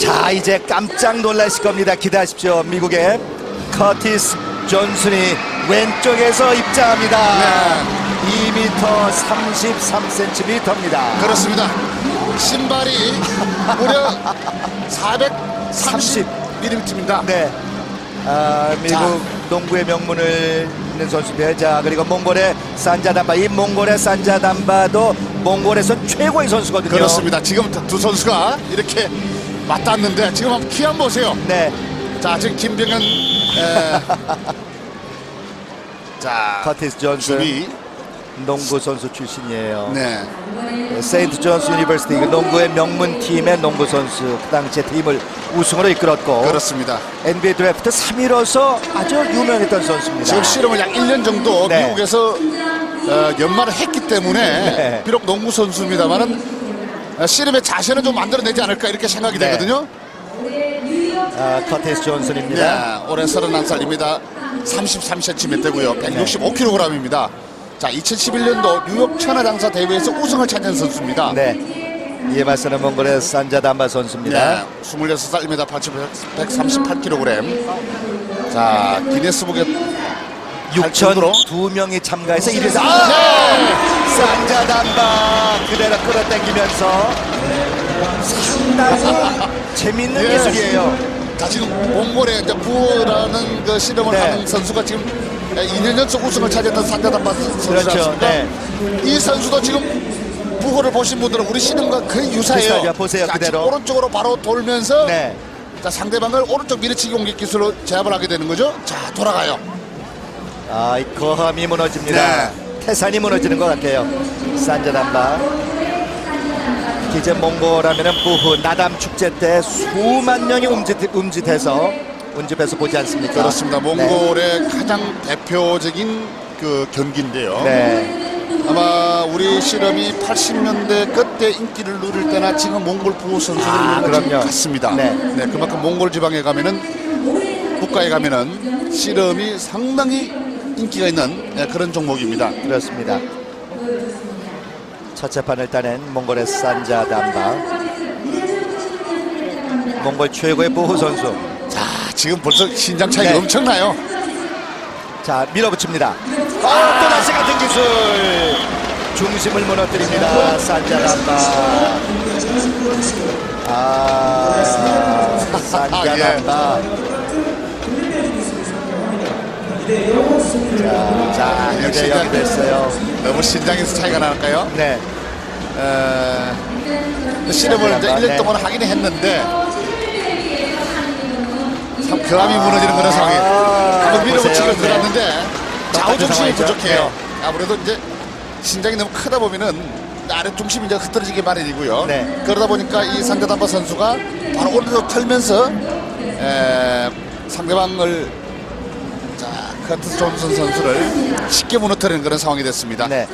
자 이제 깜짝 놀라실 겁니다. 기대하십시오. 미국의 커티스 존슨이 왼쪽에서 입장합니다. 네. 2m 33cm입니다. 그렇습니다. 신발이 무려 430mm입니다. 네. 아, 미국 자. 농구의 명문을 잇는 선수인데 자 그리고 몽골의 산자담바 이 몽골의 산자담바도 몽골에서 최고의 선수거든요. 그렇습니다. 지금 두 선수가 이렇게 맞닿았는데 지금 한번 키 한번 보세요. 네. 자 지금 김병현 에... 자 커티스 존슨 주비 농구 선수 출신이에요. 네 세인트 존스 유니버시티 그 농구의 명문 팀의 농구 선수 그 당시에 팀을 우승으로 이끌었고 그렇습니다. NBA 드래프트 3위로서 아주 유명했던 선수입니다. 지금 실험을 약 1년 정도 네. 미국에서 어, 연말을 했기 때문에 네. 비록 농구 선수입니다만은 어, 씨름의 자세는 좀 만들어내지 않을까 이렇게 생각이 네. 되거든요. 아, 커티스 존슨입니다. 네, 올해 31살입니다. 33cm고요. 165kg입니다. 자, 2011년도 뉴욕 천하장사 대회에서 우승을 차지한 선수입니다. 네. 이에 맞서는 몽골의 산자담바 선수입니다. 네, 26살입니다. 138kg. 자, 기네스북에 6천 두 명이 참가해서 1위에서 아! 산자담바 그대로 끌어당기면서 상당히 재밌는 예. 기술이에요. 자, 지금 몽골의 이제 부호라는 그 실험을 네. 하는 선수가 지금 2년 연속 우승을 차지했던 산자담바 선수지 그렇죠. 않습니까? 네. 이 선수도 지금 부호를 보신 분들은 우리 씨름과 거의 유사해요. 비슷하죠. 보세요, 자, 그대로. 오른쪽으로 바로 돌면서 네. 자, 상대방을 오른쪽 밀어치기 공격 기술로 제압을 하게 되는 거죠. 자, 돌아가요. 아, 이 거함이 무너집니다. 네. 태산이 무너지는 것 같아요. 산자담바. 이제 몽골하면은 부후 나담 축제 때 수만 명이 움짓, 움짓해서 운집해서 보지 않습니까? 그렇습니다. 몽골의 가장 대표적인 그 경기인데요. 네. 아마 우리 실험이 80년대 그때 인기를 누릴 때나 지금 몽골 부호 선수들 아, 그럼요. 같습니다. 네. 네. 그만큼 몽골 지방에 가면은 국가에 가면은 실험이 상당히 인기가 있는 네, 그런 종목입니다. 그렇습니다. 첫째 판을 따낸 몽골의 산자 담바. 몽골 최고의 보호 선수. 자, 지금 벌써 신장 차이가 네. 엄청나요. 자 밀어붙입니다. 아, 또 다시 같은 기술. 중심을 무너뜨립니다. 산자 담바. 아, 산자 담바. 자, 자 역시 이제 여기 됐어요. 너무 신장에서 차이가 나니까요. 네. 에, 실험을 이제 1년 네. 동안 하긴 했는데 참 결함이 무너지는 그런 상황에 한번 밀어붙이기를 보세요. 네. 들었는데 좌우 중심이 상황이죠. 부족해요. 아무래도 이제 신장이 너무 크다 보면은 아래 중심이 이제 흐트러지기 마련이고요. 네. 그러다 보니까 이 산자담바 선수가 바로 오른쪽 털면서 에, 상대방을 자 커트스 존슨 선수를 쉽게 무너뜨리는 그런 상황이 됐습니다. 네.